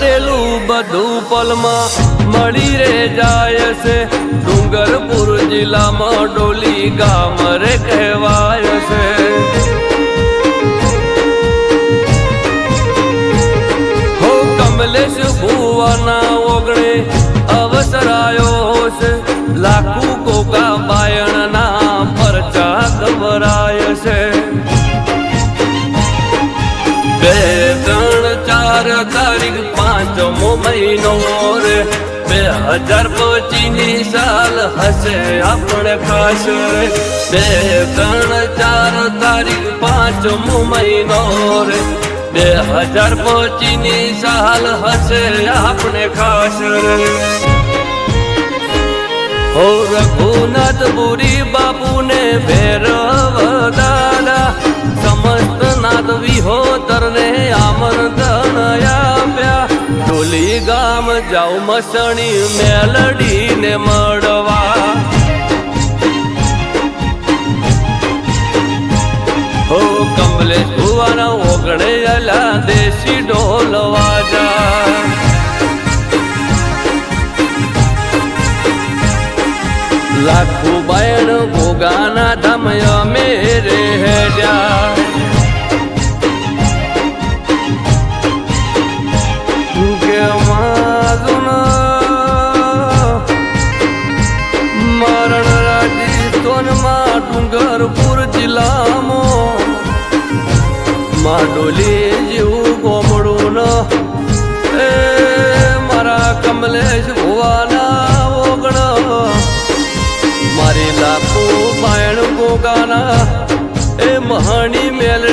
ઢોલમાં મળી રે જાય છે. ડુંગરપુર જિલ્લામાં ડોલી ગામ રે કહેવાય છે. હો કમલેશ ભુવાના ઓગણે અવસરાયો છે. લાખો કોકા બાયણના પરચા ગભરાય છે. બે ચાર તારીખ પાંચમો મહિનો રે. બે હજાર પચીની સાલ હશે આપણે ખાસ બે, ત્રણ, ચાર તારીખ પાંચમો મહિનો રે. બે હજાર પચીની સાલ હશે આપણે ખાસ રે. હો રઘુનાથ પુરી બાપુને ભેરવ દાદા. સમસ્ત વિહોતર ને જાઉ મસણી મેલડી ને મળવા. હો કમલેશ ભુવાના ઓગણે અલા દેશી ઢોલ વાજા. લાખું બાયણ ભોગાના ધામ અમે માડોલી જેવું ગોમડું ન. એ મારા કમલેશ ભુવાના ઓગણ. મારી લાખો બાયણ ગોગાના, એ મહાણી ઢો